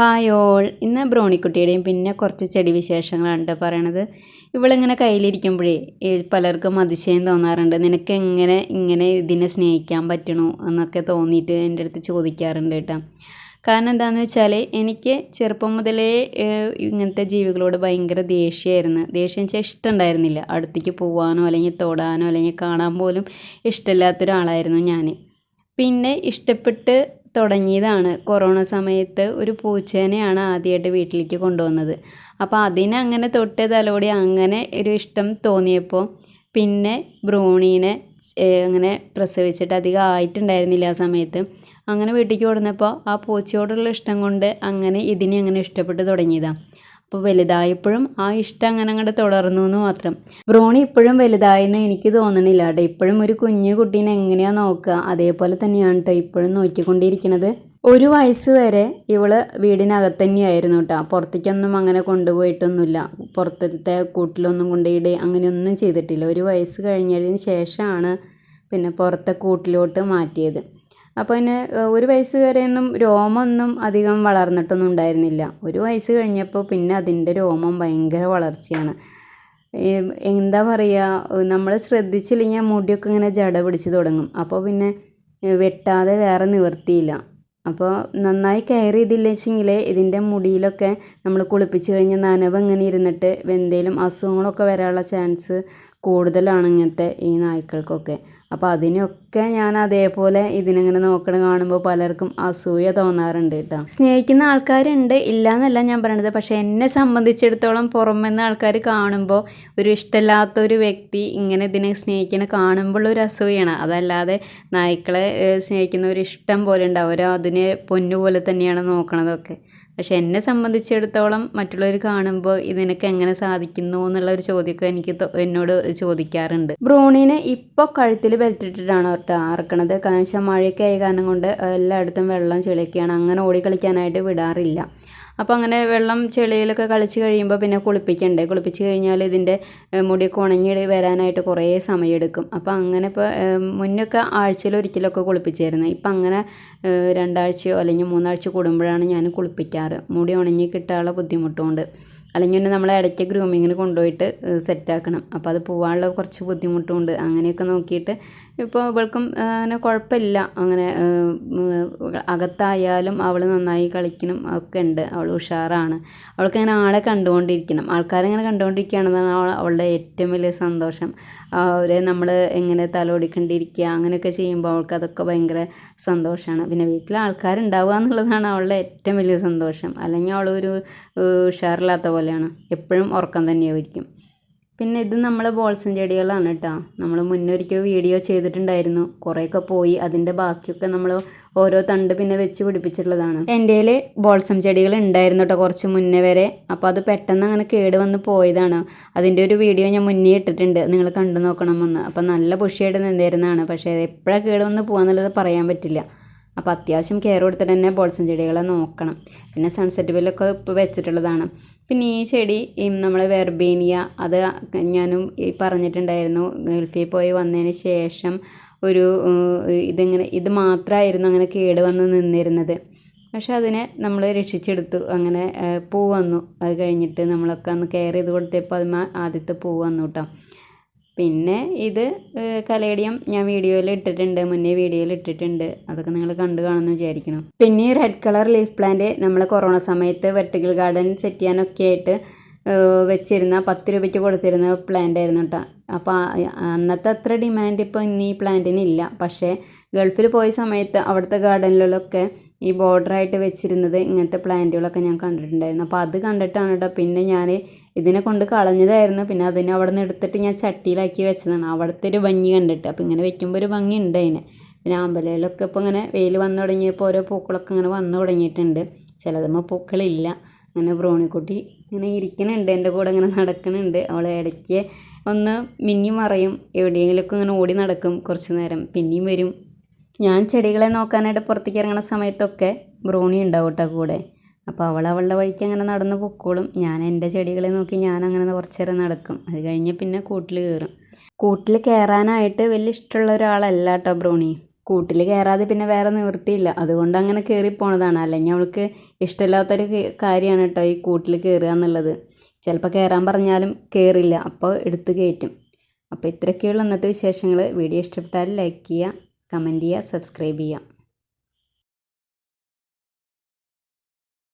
Hi all ഇന്ന് ബ്രോണിക്കുട്ടിയുടെയും പിന്നെ കുറച്ച് ചെടി വിശേഷങ്ങളാണ് പറയണത്. ഇവളിങ്ങനെ കയ്യിലിരിക്കുമ്പോഴേ പലർക്കും അതിശയം തോന്നാറുണ്ട്. നിനക്ക് എങ്ങനെ ഇങ്ങനെ ഇതിനെ സ്നേഹിക്കാൻ പറ്റണു എന്നൊക്കെ തോന്നിയിട്ട് എന്റെ അടുത്ത് ചോദിക്കാറുണ്ട് കേട്ടോ. കാരണം എന്താണെന്ന് വെച്ചാൽ എനിക്ക് ചെറുപ്പം മുതലേ ഇങ്ങനത്തെ ജീവികളോട് ഭയങ്കര ദേഷ്യമായിരുന്നു. ദേഷ്യം വെച്ചാൽ ഇഷ്ടമുണ്ടായിരുന്നില്ല. അടുത്തേക്ക് പോകാനോ അല്ലെങ്കിൽ തൊടാനോ അല്ലെങ്കിൽ കാണാൻ പോലും ഇഷ്ടമില്ലാത്തൊരാളായിരുന്നു ഞാൻ പിന്നെ ഇഷ്ടപ്പെട്ട് തുടങ്ങിയതാണ്. കൊറോണ സമയത്ത് ഒരു പൂച്ചേനെയാണ് ആദ്യമായിട്ട് വീട്ടിലേക്ക് കൊണ്ടുവന്നത്. അപ്പോൾ അതിനെ അങ്ങനെ തൊട്ട് തലോടി അങ്ങനെ ഒരു ഇഷ്ടം തോന്നിയപ്പോൾ പിന്നെ ബ്രൂണീനെ അങ്ങനെ പ്രസവിച്ചിട്ട് അധികം ആയിട്ടുണ്ടായിരുന്നില്ല ആ സമയത്ത്. അങ്ങനെ വീട്ടിലേക്ക് കൊടുന്നപ്പോൾ ആ പൂച്ചയോടുള്ള ഇഷ്ടം കൊണ്ട് അങ്ങനെ ഇതിനെ അങ്ങനെ ഇഷ്ടപ്പെട്ട് തുടങ്ങിയതാണ് അപ്പോൾ വലുതായപ്പോഴും ആ ഇഷ്ടം അങ്ങനെ അങ്ങോട്ട് തുടർന്നു എന്ന് മാത്രം. ബ്രോണി ഇപ്പോഴും വലുതായെന്ന് എനിക്ക് തോന്നണില്ല കേട്ടോ ഇപ്പോഴും ഒരു കുഞ്ഞു കുട്ടീനെ എങ്ങനെയാ നോക്കുക അതേപോലെ തന്നെയാണ് കേട്ടോ ഇപ്പോഴും നോക്കിക്കൊണ്ടിരിക്കുന്നത് ഒരു വയസ്സ് വരെ ഇവൾ വീടിനകത്ത് തന്നെയായിരുന്നു കേട്ടോ പുറത്തേക്കൊന്നും അങ്ങനെ കൊണ്ടുപോയിട്ടൊന്നുമില്ല. പുറത്തത്തെ കൂട്ടിലൊന്നും കൊണ്ടുപോയിടുക അങ്ങനെയൊന്നും ചെയ്തിട്ടില്ല. ഒരു വയസ്സ് കഴിഞ്ഞതിന് ശേഷമാണ് പിന്നെ പുറത്തെ കൂട്ടിലോട്ട് മാറ്റിയത്. അപ്പോൾ അതിന് ഒരു വയസ്സ് വരെയൊന്നും രോമമൊന്നും അധികം വളർന്നിട്ടൊന്നും ഉണ്ടായിരുന്നില്ല. ഒരു വയസ്സ് കഴിഞ്ഞപ്പോൾ പിന്നെ അതിന്റെ രോമം ഭയങ്കര വളർച്ചയാണ്. എന്താ പറയുക നമ്മൾ ശ്രദ്ധിച്ചില്ലെങ്കിൽ മുടിയൊക്കെ ഇങ്ങനെ ജട പിടിച്ച് തുടങ്ങും. അപ്പോൾ പിന്നെ വെട്ടാതെ വേറെ നിവർത്തിയില്ല. അപ്പോൾ നന്നായി കെയർ ചെയ്തില്ല വെച്ചെങ്കിൽ ഇതിന്റെ മുടിയിലൊക്കെ നമ്മൾ കുളിപ്പിച്ച് കഴിഞ്ഞാൽ നനവ് ഇങ്ങനെ ഇരുന്നിട്ട് എന്തെങ്കിലും അസുഖങ്ങളൊക്കെ വരാനുള്ള ചാൻസ് കൂടുതലാണ് ഇങ്ങനത്തെ ഈ നായ്ക്കൾക്കൊക്കെ. അപ്പോൾ അതിനൊക്കെ ഞാൻ അതേപോലെ ഇതിനിങ്ങനെ നോക്കണ കാണുമ്പോൾ പലർക്കും അസൂയ തോന്നാറുണ്ട് കേട്ടോ. സ്നേഹിക്കുന്ന ആൾക്കാരുണ്ട് ഇല്ല എന്നല്ല ഞാൻ പറയണത്. പക്ഷേ എന്നെ സംബന്ധിച്ചിടത്തോളം പുറമെന്ന് ആൾക്കാർ കാണുമ്പോൾ ഒരു ഇഷ്ടമില്ലാത്ത ഒരു വ്യക്തി ഇങ്ങനെ ഇതിനെ സ്നേഹിക്കണ കാണുമ്പോൾ ഒരു അസൂയാണ്. അതല്ലാതെ നായ്ക്കളെ സ്നേഹിക്കുന്ന ഇഷ്ടം പോലെ ഉണ്ട് അവർ അതിനെ പൊന്നു പോലെ തന്നെയാണ് നോക്കണതൊക്കെ. പക്ഷെ എന്നെ സംബന്ധിച്ചിടത്തോളം മറ്റുള്ളവർ കാണുമ്പോൾ ഇതിനൊക്കെ എങ്ങനെ സാധിക്കുന്നു എന്നുള്ള ഒരു ചോദ്യമൊക്കെ എനിക്ക് എന്നോട് ചോദിക്കാറുണ്ട്. ബ്രോണിനെ ഇപ്പോൾ കഴുത്തിൽ ബെൽറ്റിട്ടിട്ടാണ് കേട്ടോ അറക്കണത് കാരണം വെച്ചാൽ മഴയൊക്കെ ആയ കാരണം കൊണ്ട് എല്ലായിടത്തും വെള്ളം ചെളിയൊക്കെയാണ്. അങ്ങനെ ഓടി കളിക്കാനായിട്ട് വിടാറില്ല. അപ്പോൾ അങ്ങനെ വെള്ളം ചെളിയിലൊക്കെ കളിച്ച് കഴിയുമ്പോൾ പിന്നെ കുളിപ്പിക്കണ്ടേ? കുളിപ്പിച്ച് കഴിഞ്ഞാൽ ഇതിന്റെ മുടി ഉണങ്ങി വരാനായിട്ട് കുറേ സമയമെടുക്കും അപ്പോൾ അങ്ങനെ ഇപ്പോൾ മുന്നൊക്കെ ആഴ്ചയിൽ ഒരിക്കലൊക്കെ കുളിപ്പിച്ചായിരുന്നു. ഇപ്പം അങ്ങനെ രണ്ടാഴ്ചയോ അല്ലെങ്കിൽ മൂന്നാഴ്ച കൂടുമ്പോഴാണ് ഞാൻ കുളിപ്പിക്കാറ്. മുടി ഉണങ്ങി കിട്ടാനുള്ള ബുദ്ധിമുട്ടുകൊണ്ട് അല്ലെങ്കിൽ പിന്നെ നമ്മൾ ഇടയ്ക്ക് ഗ്രൂമിങ്ങിന് കൊണ്ടുപോയിട്ട് സെറ്റാക്കണം അപ്പോൾ അത് പോകാനുള്ള കുറച്ച് ബുദ്ധിമുട്ടുമുണ്ട്. അങ്ങനെയൊക്കെ നോക്കിയിട്ട് ഇപ്പോൾ ഇവൾക്കും അങ്ങനെ കുഴപ്പമില്ല. അങ്ങനെ അകത്തായാലും അവൾ നന്നായി കളിക്കണം. ഒക്കെ ഉണ്ട്. അവൾ ഉഷാറാണ്. അവൾക്ക് അങ്ങനെ ആളെ കണ്ടുകൊണ്ടിരിക്കണം. ആൾക്കാരെങ്ങനെ കണ്ടുകൊണ്ടിരിക്കുകയാണെന്നാണ് അവൾ അവളുടെ ഏറ്റവും വലിയ സന്തോഷം. അവരെ നമ്മൾ എങ്ങനെ തലോടിക്കൊണ്ടിരിക്കുക അങ്ങനെയൊക്കെ ചെയ്യുമ്പോൾ അവൾക്ക് അതൊക്കെ ഭയങ്കര സന്തോഷമാണ്. പിന്നെ വീട്ടിൽ ആൾക്കാരുണ്ടാവുക എന്നുള്ളതാണ് അവളുടെ ഏറ്റവും വലിയ സന്തോഷം. അല്ലെങ്കിൽ അവളൊരു ഒരു പോലെ ഉഷാറില്ലാത്ത പോലെയാണ്. എപ്പോഴും ഉറക്കം തന്നെയായിരിക്കും. പിന്നെ ഇത് നമ്മളെ ബോൾസൻ ചെടികളാണ് കേട്ടോ. നമ്മൾ മുന്നൊരിക്കൽ വീഡിയോ ചെയ്തിട്ടുണ്ടായിരുന്നു. കുറേയൊക്കെ പോയി അതിന്റെ ബാക്കിയൊക്കെ നമ്മൾ ഓരോ തണ്ട് പിന്നെ വെച്ച് പിടിപ്പിച്ചിട്ടുള്ളതാണ്. എന്റെ കയ്യിൽ ബോൾസം ചെടികൾ ഉണ്ടായിരുന്നു കേട്ടോ കുറച്ച് മുന്നേ വരെ. അപ്പോൾ അത് പെട്ടെന്ന് അങ്ങനെ കേട് വന്ന് പോയതാണ്. അതിന്റെ ഒരു വീഡിയോ ഞാൻ മുന്നേ ഇട്ടിട്ടുണ്ട്. നിങ്ങൾ കണ്ടു നോക്കണമെന്ന്. അപ്പോൾ നല്ല പുഷിയായിട്ട് നിന്നിരുന്നതാണ് പക്ഷേ എപ്പോഴാണ് കേട് വന്ന് പോകാന്നുള്ളത് പറയാൻ പറ്റില്ല. അപ്പോൾ അത്യാവശ്യം കെയർ കൊടുത്തിട്ട് തന്നെ ബോൾസം ചെടികളെ നോക്കണം. പിന്നെ സൺസെറ്റ് ബില്ലൊക്കെ ഇപ്പോൾ വെച്ചിട്ടുള്ളതാണ്. പിന്നെ ഈ ചെടി നമ്മളെ വെർബേനിയ അത് ഞാനും പറഞ്ഞിട്ടുണ്ടായിരുന്നു ഗൾഫിൽ പോയി വന്നതിന് ശേഷം ഒരു ഇതിങ്ങനെ ഇത് മാത്രമായിരുന്നു അങ്ങനെ കേട് വന്ന് നിന്നിരുന്നത്. പക്ഷെ അതിനെ നമ്മൾ രക്ഷിച്ചെടുത്തു അങ്ങനെ പൂ വന്നു. അത് കഴിഞ്ഞിട്ട് നമ്മളൊക്കെ അന്ന് കെയർ ചെയ്ത് കൊടുത്തപ്പോൾ അത് ആദ്യത്തെ പൂ വന്നു കേട്ടോ പിന്നെ ഇത് കലേഡിയം ഞാൻ വീഡിയോയിൽ ഇട്ടിട്ടുണ്ട് മുന്നേ വീഡിയോയിൽ ഇട്ടിട്ടുണ്ട്. അതൊക്കെ നിങ്ങൾ കണ്ടു കാണുമെന്ന് വിചാരിക്കണം പിന്നെ റെഡ് കളർ ലീഫ് പ്ലാന്റ് നമ്മൾ കൊറോണ സമയത്ത് വെർട്ടിക്കൽ ഗാർഡൻ സെറ്റ് ചെയ്യാനൊക്കെ ആയിട്ട് വെച്ചിരുന്ന പത്ത് രൂപയ്ക്ക് കൊടുത്തിരുന്ന പ്ലാന്റ് ആയിരുന്നു കേട്ടോ അപ്പോൾ അന്നത്തെ അത്ര ഡിമാൻഡ് ഇപ്പോൾ ഇന്ന് ഈ പ്ലാന്റിന് ഇല്ല. പക്ഷേ ഗൾഫിൽ പോയ സമയത്ത് അവിടുത്തെ ഗാർഡനിലൊക്കെ ഈ ബോർഡറായിട്ട് വെച്ചിരുന്നത് ഇങ്ങനത്തെ പ്ലാന്റുകളൊക്കെ ഞാൻ കണ്ടിട്ടുണ്ടായിരുന്നു. അപ്പോൾ അത് കണ്ടിട്ടാണ് കേട്ടോ പിന്നെ ഞാൻ ഇതിനെ കൊണ്ട് കളഞ്ഞതായിരുന്നു. പിന്നെ അതിനെ അവിടെ നിന്ന് എടുത്തിട്ട് ഞാൻ ചട്ടിയിലാക്കി വെച്ചതാണ്. അവിടുത്തെ ഒരു ഭംഗി കണ്ടിട്ട്. അപ്പോൾ ഇങ്ങനെ വെക്കുമ്പോൾ ഒരു ഭംഗി ഉണ്ട് അതിന്. പിന്നെ ആമ്പലയിലൊക്കെ ഇപ്പോൾ ഇങ്ങനെ വെയിൽ വന്നു തുടങ്ങിയപ്പോൾ ഓരോ പൂക്കളൊക്കെ ഇങ്ങനെ വന്നു തുടങ്ങിയിട്ടുണ്ട്. ചിലതുമ്പോൾ പൂക്കളില്ല. അങ്ങനെ ബ്രോണിക്കുട്ടി ഇങ്ങനെ ഇരിക്കുന്നുണ്ട് എന്റെ കൂടെ ഇങ്ങനെ നടക്കുന്നുണ്ട് അവൾ ഇടയ്ക്ക് ഒന്ന് മിന്നി മറയും എവിടെയെങ്കിലുമൊക്കെ ഇങ്ങനെ ഓടി നടക്കും കുറച്ച് നേരം. പിന്നെയും വരും. ഞാൻ ചെടികളെ നോക്കാനായിട്ട് പുറത്തേക്ക് ഇറങ്ങുന്ന സമയത്തൊക്കെ ബ്രോണി ഉണ്ടാവും കേട്ടോ കൂടെ. അപ്പോൾ അവൾ അവളുടെ വഴിക്ക് അങ്ങനെ നടന്ന് പൊക്കോളും. ഞാൻ എന്റെ ചെടികളെ നോക്കി ഞാൻ അങ്ങനെ കുറച്ച് നേരം നടക്കും. അത് കഴിഞ്ഞ് പിന്നെ കൂട്ടിൽ കയറും. കൂട്ടിൽ കയറാനായിട്ട് വലിയ ഇഷ്ടമുള്ള ഒരാളല്ല കേട്ടോ ബ്രോണി കൂട്ടിൽ കയറാതെ പിന്നെ വേറെ നിവൃത്തിയില്ല. അതുകൊണ്ട് അങ്ങനെ കയറി പോണതാണ്. അല്ലെങ്കിൽ അവൾക്ക് ഇഷ്ടമില്ലാത്തൊരു കാര്യമാണ് കേട്ടോ ഈ കൂട്ടിൽ കയറുക എന്നുള്ളത്. ചിലപ്പോൾ കയറാൻ പറഞ്ഞാലും കയറില്ല അപ്പോൾ എടുത്ത് കയറ്റും. അപ്പോൾ ഇത്രയൊക്കെയുള്ള ഇന്നത്തെ വിശേഷങ്ങൾ. വീഡിയോ ഇഷ്ടപ്പെട്ടാൽ ലൈക്ക് ചെയ്യുക കമന്റ് ചെയ്യുക സബ്സ്ക്രൈബ് ചെയ്യുക.